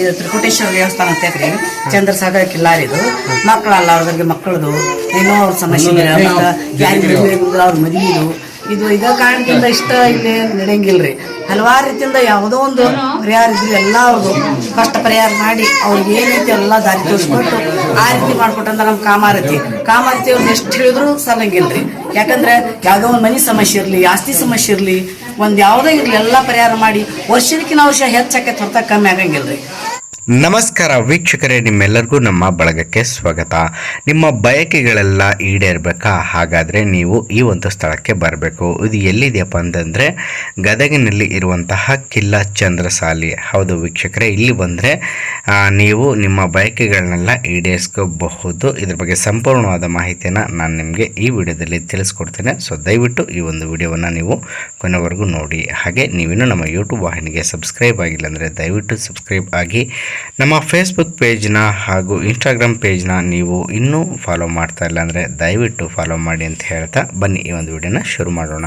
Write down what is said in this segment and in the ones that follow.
ಇದು ತ್ರಿಕುಟೇಶ್ವರ ದೇವಸ್ಥಾನ ಅಂತ ಐತ್ರಿ ಚಂದ್ರಸಾಗರ ಕಿಲ್ಲಾರಿ ಇದು ಮಕ್ಕಳಲ್ಲ ಅವ್ರಿಗೆ ಮಕ್ಕಳದು. ಏನೋ ಅವ್ರ ಸಮಸ್ಯೆ ಅವ್ರ ಮದುವೆದು ಇದು ಇದ ಕಾರಣದಿಂದ ಇಷ್ಟ ಇಲ್ಲಿ ನಡೆಯಂಗಿಲ್ರಿ. ಹಲವಾರು ರೀತಿಯಿಂದ ಯಾವುದೋ ಒಂದು ಪರಿಹಾರ ಇದ್ರೆ ಎಲ್ಲ ಅವ್ರದ್ದು ಕಷ್ಟ ಪರಿಹಾರ ಮಾಡಿ ಅವ್ರಿಗೆ ರೀತಿ ಎಲ್ಲ ದಾರಿ ತೋರಿಸ್ಕೊಟ್ಟು ಆ ರೀತಿ ಮಾಡ್ಕೊಟ್ಟಂತ ನಮ್ಮ ಕಾಮಾರತಿ. ಕಾಮಾರತಿ ಅವ್ರನ್ನ ಎಷ್ಟು ಹೇಳಿದ್ರು ಸಲಂಗಿಲ್ರಿ ಯಾಕಂದ್ರೆ ಯಾವುದೋ ಒಂದು ಮನೆ ಸಮಸ್ಯೆ ಇರಲಿ ಆಸ್ತಿ ಸಮಸ್ಯೆ ಇರಲಿ ಒಂದು ಯಾವುದೇ ಇರಲಿ ಎಲ್ಲ ಪರಿಹಾರ ಮಾಡಿ ವರ್ಷದಕ್ಕಿಂತ ವರ್ಷ ಹೆಚ್ಚಕ್ಕೆ ಹೊರತ ಕಮ್ಮಿ ಆಗಂಗಿಲ್ರಿ. ನಮಸ್ಕಾರ ವೀಕ್ಷಕರೇ, ನಿಮ್ಮೆಲ್ಲರಿಗೂ ನಮ್ಮ ಬಳಗಕ್ಕೆ ಸ್ವಾಗತ. ನಿಮ್ಮ ಬಯಕೆಗಳೆಲ್ಲ ಈಡೇರಬೇಕಾ? ಹಾಗಾದರೆ ನೀವು ಈ ಒಂದು ಸ್ಥಳಕ್ಕೆ ಬರಬೇಕು. ಇದು ಎಲ್ಲಿದೆಯಪ್ಪ ಅಂತಂದರೆ, ಗದಗಿನಲ್ಲಿ ಇರುವಂತಹ ಕಿಲ್ಲ ಚಂದ್ರಸಾಲಿ ಹೌದು ವೀಕ್ಷಕರೇ, ಇಲ್ಲಿ ಬಂದರೆ ನೀವು ನಿಮ್ಮ ಬಯಕೆಗಳನ್ನೆಲ್ಲ ಈಡೇರಿಸ್ಕೋಬಹುದು. ಇದ್ರ ಬಗ್ಗೆ ಸಂಪೂರ್ಣವಾದ ಮಾಹಿತಿಯನ್ನು ನಾನು ನಿಮಗೆ ಈ ವಿಡಿಯೋದಲ್ಲಿ ತಿಳಿಸ್ಕೊಡ್ತೇನೆ. ಸೊ ದಯವಿಟ್ಟು ಈ ಒಂದು ವಿಡಿಯೋವನ್ನು ನೀವು ಕೊನೆವರೆಗೂ ನೋಡಿ. ಹಾಗೆ ನೀವಿನ್ನೂ ನಮ್ಮ ಯೂಟ್ಯೂಬ್ ವಾಹಿನಿಗೆ ಸಬ್ಸ್ಕ್ರೈಬ್ ಆಗಿಲ್ಲ ಅಂದರೆ ದಯವಿಟ್ಟು ಸಬ್ಸ್ಕ್ರೈಬ್ ಆಗಿ ನಮ್ಮ ಫೇಸ್ಬುಕ್ ಪೇಜ್ನ ಹಾಗೂ ಇನ್ಸ್ಟಾಗ್ರಾಮ್ ಪೇಜ್ನ ನೀವು ಇನ್ನೂ ಫಾಲೋ ಮಾಡ್ತಾ ಇಲ್ಲ ಅಂದರೆ ದಯವಿಟ್ಟು ಫಾಲೋ ಮಾಡಿ ಅಂತ ಹೇಳ್ತಾ ಬನ್ನಿ ಈ ಒಂದು ವಿಡಿಯೋನ ಶುರು ಮಾಡೋಣ.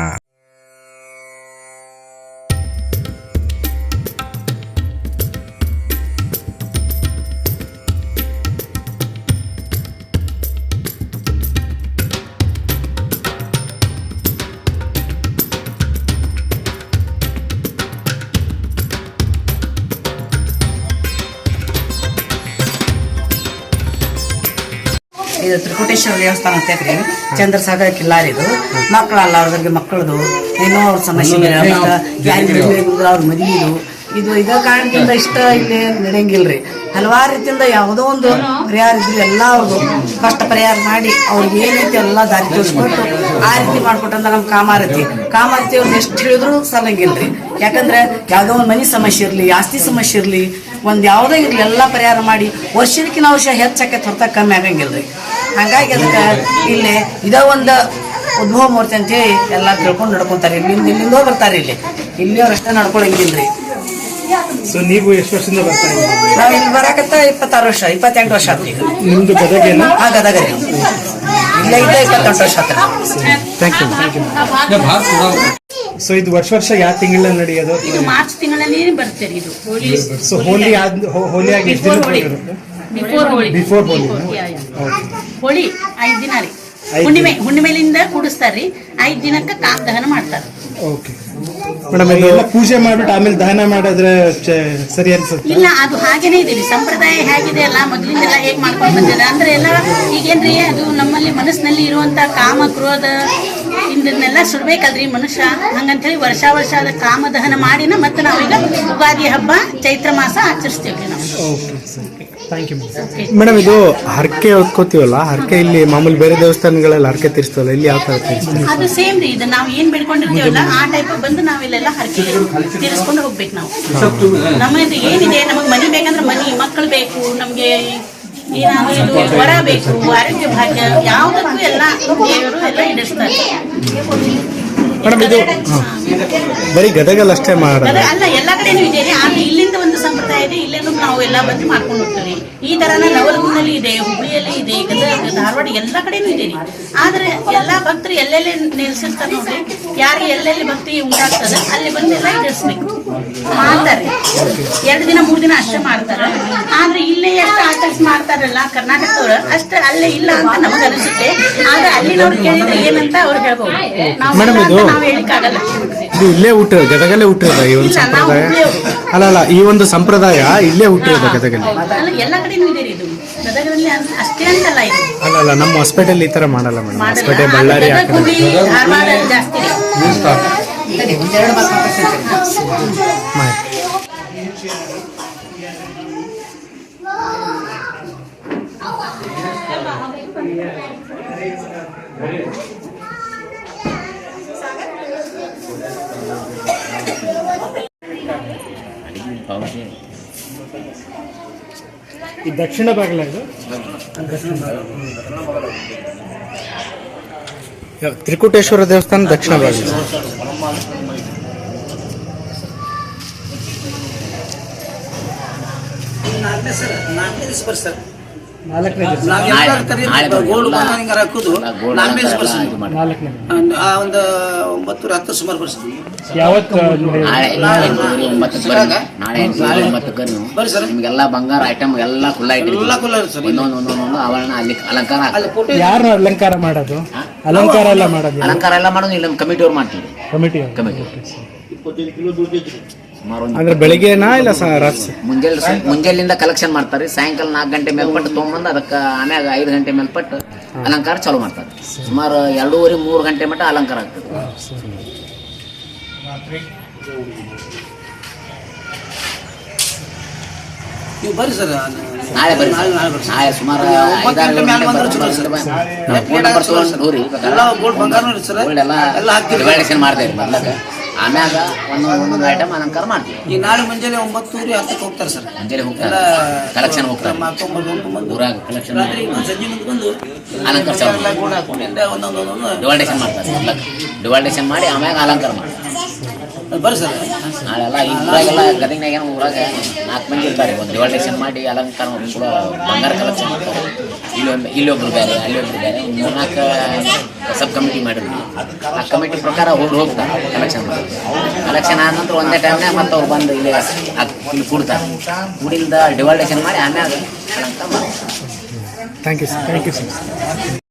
ಇದು ತ್ರಿಕುಟೇಶ್ವರ ದೇವಸ್ಥಾನ ಅಂತ ಐತ್ರಿ. ಚಂದ್ರಸಾಗರ ಕಿಲ್ಲಾರಿ ಇದು. ಮಕ್ಕಳಲ್ಲ ಅವ್ರಿಗೆ ಮಕ್ಕಳದು. ಏನೋ ಅವ್ರ ಸಮಸ್ಯೆ. ಅವ್ರ ಮದುವೆದು ಇದು. ಇದ ಕಾರಣದಿಂದ ಇಷ್ಟ ಇಲ್ಲಿ ನಡೆಯಂಗಿಲ್ರಿ. ಹಲವಾರು ರೀತಿಯಿಂದ ಯಾವುದೋ ಒಂದು ಪರಿಹಾರ ಇದ್ರೆ ಎಲ್ಲ ಅವ್ರದ್ದು ಕಷ್ಟ ಪರಿಹಾರ ಮಾಡಿ ಅವ್ರಿಗೆ ಏನೈತಿ ಎಲ್ಲ ದಾರಿ ತೋರಿಸ್ಕೊಟ್ಟು ಆ ರೀತಿ ಮಾಡ್ಕೊಟ್ಟಂತ ನಮ್ಮ ಕಾಮಾರತಿ ಕಾಮಾರತಿ ಅವ್ರನ್ನ ಎಷ್ಟು ಹೇಳಿದ್ರು ಸಲಂಗಿಲ್ರಿ ಯಾಕಂದ್ರೆ ಯಾವುದೋ ಒಂದು ಮನಿ ಸಮಸ್ಯೆ ಇರಲಿ ಆಸ್ತಿ ಸಮಸ್ಯೆ ಇರಲಿ ಒಂದು ಯಾವುದೋ ಇರಲಿ ಎಲ್ಲ ಪರಿಹಾರ ಮಾಡಿ ವರ್ಷಕ್ಕಿನ ವರ್ಷ ಹೆಚ್ಚಕ್ಕೆ ತೊರ್ತಾ ಕಮ್ಮಿ ಆಗಂಗಿಲ್ರಿ. ಹಂಗಾಗಿ ಅದಕ್ಕೆ ಇಲ್ಲಿ ಇದ ಒಂದು ಉದ್ಭವ ಮೂರ್ತಿ ಅಂತೇಳಿ ಎಲ್ಲ ತಿಳ್ಕೊಂಡು ನಡ್ಕೊಂತಾರೆ. ಇಲ್ಲಿಂದ ಇಲ್ಲಿಂದೋ ಬರ್ತಾರೆ ಇಲ್ಲಿ. ಇಲ್ಲಿ ಅವ್ರು ಅಷ್ಟೇ ನಡ್ಕೊಳಂಗಿಲ್ರಿ. ಸೊ ನೀವು ಎಷ್ಟು ವರ್ಷದಿಂದ ಬರ್ತಾ ಇದ್ದೀರಿ? ನಾವು ಇಲ್ಲಿ ಬರಾಕತ್ತ ಇಪ್ಪತ್ತಾರು ವರ್ಷ ಇಪ್ಪತ್ತೆಂಟು ವರ್ಷ ಆಯ್ತು ಈಗ ನಿಮ್ದು ಏನು? ಆ ಗದಗ ರೀ. ಇಲ್ಲೇ ಇದ್ದ ಇಪ್ಪತ್ತೆಂಟು ವರ್ಷ thank you thank you so ಇದು ವರ್ಷ ವರ್ಷ ಯಾವ ತಿಂಗಳಲ್ಲಿ ನಡೆಯೋದು? ಇದು ಮಾರ್ಚ್ ತಿಂಗಳಲ್ಲಿ ಬರ್ತಾರೆ ಇದು. ಹೋಲಿ ಸೊ ಹೋಲಿ ಆದ ಹೋಲಿ ಆಗಿ ಎಷ್ಟು ಬಿಫೋರ್ ಹೋಲಿ ಬಿಫೋರ್ ಹೋಲಿ ಹೋಳಿ, ಹೋಳಿ ಐದ್ ದಿನ ರೀ. ಹುಣ್ಣಿಮೆ ಹುಣ್ಣಿಮೆಲಿಂದ ಕೂಡಿಸ್ತಾರ್ರಿ. ಐದ್ ದಿನಕ್ಕೆ ಕಾಕ್ ದಹನ ಮಾಡ್ತಾರೆ. ಓಕೆ. ಮೇಡಮ್ ಇದು ಪೂಜೆ ಮಾಡ್ಬಿಟ್ಟು ಆಮೇಲೆ ದಹನ ಮಾಡಿದ್ರೆ ಸರಿ ಅನ್ಸುತ್ತೆ? ಇಲ್ಲ ಅದು ಹಾಗೇನೇ ಇದೆ ಸಂಪ್ರದಾಯ ಹೇಗಿದೆ ಅಲ್ಲ ಮೊದಲಿಂದೆಲ್ಲ ಹೇಗ್ ಮಾಡ್ಕೊಂಡ್ ಬಂದಿದೆ? ಅಂದ್ರೆ ಎಲ್ಲ ಈಗೇನ್ರಿ ಅದು ನಮ್ಮಲ್ಲಿ ಮನಸ್ಸಿನಲ್ಲಿ ಇರುವಂತ ಕಾಮ ಕ್ರೋಧ ಇಂದನ್ನೆಲ್ಲ ಸುಡ್ಬೇಕಲ್ರಿ ಮನುಷ್ಯ. ಹಂಗಂತ ಹೇಳಿ ವರ್ಷ ವರ್ಷ ಅದ ಕಾಮ ದಹನ ಮಾಡಿನ ಮತ್ತೆ ನಾವೀಗ ಯುಗಾದಿ ಹಬ್ಬ ಚೈತ್ರ ಮಾಸ ಆಚರಿಸ್ತೀವಿ ನಾವು. Okay sir thank you madam ಇದು ಹರಕೆ ಹೊತ್ಕೋತೀವಲ್ಲ? ಹರಕೆ ಇಲ್ಲಿ ಮಾಮೂಲಿ ಬೇರೆ ದೇವಸ್ಥಾನಗಳೆಲ್ಲ ಹರಕೆ ತೀರಿಸ್ತೀವಲ್ಲ ಇಲ್ಲಿ ಯಾವ ಥರ ತೀರಿಸ್ತೀವಿ ಅದು ಸೇಮ್ ರೀ ಇದು ನಾವು ಏನ್ ಬೇಡ್ಕೊಂಡಿರ್ತೀವಲ್ಲ ಆ ಟೈಪ್ ಬಂದು ನಾವಿಲ್ಲೆಲ್ಲ ಹರಕೆ ತೀರಿಸ್ಕೊಂಡು ಹೋಗ್ಬೇಕು ನಾವು. ನಮ್ಮದು ಏನಿದೆ ನಮಗೆ ಮನಿ ಬೇಕಂದ್ರೆ ಮನಿ ಮಕ್ಕಳು ಬೇಕು ನಮ್ಗೆ ಏನಾದ್ರು ವರ ಬೇಕು ಆರೋಗ್ಯ ಭಾಗ್ಯ ಯಾವುದಕ್ಕೂ ಎಲ್ಲ ಎಲ್ಲ ಈಡೇರಿಸ್ತಾರೆ ಮೇಡಮ್ ಇದು ಬರೀ ಗದಗಲ್ಲಿ ಅಷ್ಟೇ ಅಲ್ಲ ಎಲ್ಲಾ ಕಡೆನೂ ಇದೆ. ಆದ್ರೆ ಇಲ್ಲಿಂದ ಒಂದು ಸಂಪ್ರದಾಯ ಇದೆ ಇಲ್ಲೇನು ನಾವು ಎಲ್ಲ ಬಂದು ಮಾಡ್ಕೊಂಡು ಹೋಗ್ತೀವಿ. ಈ ತರನ ನವಲಗುಂದಲ್ಲಿ ಇದೆ ಹುಬ್ಳಿಯಲ್ಲಿ ಇದೆ ಗದಗ ಧಾರವಾಡ ಎಲ್ಲ ಕಡೆನೂ ಇದೆ ಆದ್ರೆ ಎಲ್ಲಾ ಭಕ್ತರು ಎಲ್ಲೆಲ್ಲಿ ನೆಲೆಸಿರ್ತಾರೆ ನೋಡ್ರಿ? ಯಾರಿಗೆ ಎಲ್ಲೆಲ್ಲಿ ಭಕ್ತಿ ಉಂಟಾಗ್ತದೆ ಅಲ್ಲಿ ಬಂದು ಎಲ್ಲ ಇಡಿಸ್ಬೇಕು ಮಾಡ್ತಾರೆ. ಎರಡು ದಿನ ಮೂರು ದಿನ ಅಷ್ಟೇ ಮಾಡ್ತಾರ. ಆದ್ರೆ ಇಲ್ಲೇ ಎಷ್ಟು ಆಚರಿಸಿ ಮಾಡ್ತಾರಲ್ಲ ಕರ್ನಾಟಕದವ್ರು ಅಷ್ಟೇ ಅಲ್ಲೇ ಇಲ್ಲ ಅಂತ ನಮಗ ಅನಿಸುತ್ತೆ. ಆದ್ರೆ ಅಲ್ಲಿನವ್ರು ಕೇಳಿದ್ರೆ ಏನಂತ ಅವ್ರು ಹೇಳ್ಬೋದು. ನಾವು ಇದು- ಇಲ್ಲೇ ಹುಟ್ಟಿರೋ ಗದಗಲ್ಲೇ ಹುಟ್ಟಿರೋದ ಈ ಒಂದು ಸಂಪ್ರದಾಯ? ಅಲ್ಲ ಅಲ್ಲ ಈ ಒಂದು ಸಂಪ್ರದಾಯ ಇಲ್ಲೇ ಹುಟ್ಟಿರೋದ ಗದಗಲ್ಲಿ? ಅಲ್ಲ ಅಲ್ಲ ನಮ್ಮ ಹಾಸ್ಪಿಟಲ್ ಈ ತರ ಮಾಡಲ್ಲ ಮೇಡಮ್ ಹೊಸಪೇಟೆ ಬಳ್ಳಾರಿ ಗದಗ, ಕಡೆ ಹುಬ್ಳಿ ಧಾರವಾಡ ಜಾಸ್ತಿ ರೀ ಸರಿ, ಒಂದೆರಡು ಮಾತು ಮಾತಾಡ್ತೀನಿ. ಒಂದು ಒಂಬತ್ತು ಹತ್ತು ಸುಮಾರು ಬರ್ಸ. ಯಾವತ್ತು ನಾಳೆ ಎಂಟೂವರೆ ಒಂಬತ್ತಕ್ಕೆ ಬರ್ರಿ ನೀವು ನಿಮಗೆಲ್ಲ ಬಂಗಾರ ಐಟಮ್ ಎಲ್ಲ ಖುಲ್ಲ ಆವರಣ ಅಲ್ಲಿ ಅಲಂಕಾರ. ಯಾರು ಅಲಂಕಾರ ಮಾಡೋದು? ಅಲಂಕಾರ ಎಲ್ಲ ಮಾಡೋದು ಅಲಂಕಾರ ಎಲ್ಲ ಮಾಡೋದು ಇಲ್ಲ ಕಮಿಟಿಯವ್ರು ಮಾಡ್ತೀವಿ ಕಮಿಟಿ ಕಮಿಟಿ ಸುಮಾರು ಒಂದು ಅಂದ್ರೆ ಬೆಳಿಗ್ಗೆನಾ ಇಲ್ಲ ರಾತ್ರಿ? ಮುಂಜಾನೆ ಮುಂಜಾನೆಯಿಂದ ಕಲೆಕ್ಷನ್ ಮಾಡ್ತಾರೆ. ಸಾಯಂಕಾಲ ನಾಲ್ಕು ಗಂಟೆ ಮೇಲ್ಪಟ್ಟು ತೊಗೊಂಬಂದು ಅದಕ್ಕೆ ಆಮ್ಯಾಗ ಐದು ಗಂಟೆ ಮೇಲ್ಪಟ್ಟು ಅಲಂಕಾರ ಚಾಲೂ ಮಾಡ್ತಾರೆ. ಸುಮಾರು ಎರಡೂವರೆ ಮೂರು ಗಂಟೆ ಮಟ್ಟ ಅಲಂಕಾರ ಆಗ್ತದೆ. ನೀವು ಬರ್ರಿ ಸರ್ ನಾಳೆ ಬರ್ರಿ ನಾಳೆ ಸುಮಾರು ಗಂಟೆ ಬರ್ರಿ. ತಗೊಂಡು ಹೋಗ್ರಿ ಎಲ್ಲ ಗೋಲ್ಡ್ ಬಂಗಾರ ನೋಡಿ ಸರ್. ಎಲ್ಲ ಎಲ್ಲ ಹಾಕ್ತೀವಿ. ಡಿವೈಡೇಷನ್ ಮಾಡ್ತೇವೆ ಮೊದ್ಲಕ್ಕೆ ಆಮ್ಯಾಗ ಒಂದೊಂದು ಒಂದೊಂದು ಐಟಮ್ ಅಲಂಕಾರ ಮಾಡ್ತೀವಿ. ಈ ನಾಳೆ ಮುಂಜಾನೆ ಒಂಬತ್ತೂರಿ ಹತ್ತಕ್ಕೆ ಹೋಗ್ತಾರೆ ಸರ್. ಮುಂಜಾನೆ ಹೋಗ್ತಾರೆ. ಕಲೆಕ್ಷನ್ ಹೋಗ್ತಾರೆ. ಊರಾಗ ಕಲೆಕ್ಷನ್ ರಾತ್ರಿ ಇನ್ನೊಂದು ಸಂಜೆ ಮುಂದೆ ಬಂದು ಅಲಂಕಾರ ಚಾಲು. ಒಂದೊಂದು ಡಿವೈಡೇಷನ್ ಮಾಡ್ತಾರೆ. ಡಿವೈಡೇಷನ್ ಮಾಡಿ ಆಮ್ಯಾಗ ಅಲಂಕಾರ ಮಾಡ್ತಾರೆ. ಬರ್ರಿ ಸರ್ ನಾಳೆಲ್ಲ ಈ ಊರಾಗೆಲ್ಲ ಗದಗಿನಾಗ ಏನೋ ಊರಾಗ ನಾಲ್ಕು ಮಂದಿ ಇರ್ತಾರೆ. ಒಂದು ಡಿವೈಡೇಷನ್ ಮಾಡಿ ಅಲಂಕಾರ ಮಾಡಿ ಕೂಡ ಬಂಗಾರ ಕಲೆಕ್ಷನ್ ಮಾಡ್ತಾರೆ. ಇಲ್ಲೊಂದು ಇಲ್ಲೊಬ್ರು ಬೇರೆ ಅಲ್ಲೊಬ್ರು ಬೇರೆ. ಒಂದು ಮೂರ್ನಾಲ್ಕು ಸಬ್ ಕಮಿಟಿ ಮಾಡಿದ್ವಿ ಆ ಕಮಿಟಿ ಪ್ರಕಾರ ಹೋಗಿ ಹೋಗ್ತಾರೆ ಕಲೆಕ್ಷನ್ ಮಾಡಿ ಕಲೆಕ್ಷನ್ ಆದ ನಂತರ ಒಂದೇ ಟೈಮ್ನಾಗ ಮತ್ತೆ ಅವ್ರು ಬಂದು ಇಲ್ಲಿ ಇಲ್ಲಿ ಕೂಡ್ತಾರೆ. ಕೂಡಿಂದ ಡಿವಾಲ್ಟೇಷನ್ ಮಾಡಿ ಆಮ್ಯಾಗ thank you sir thank you sir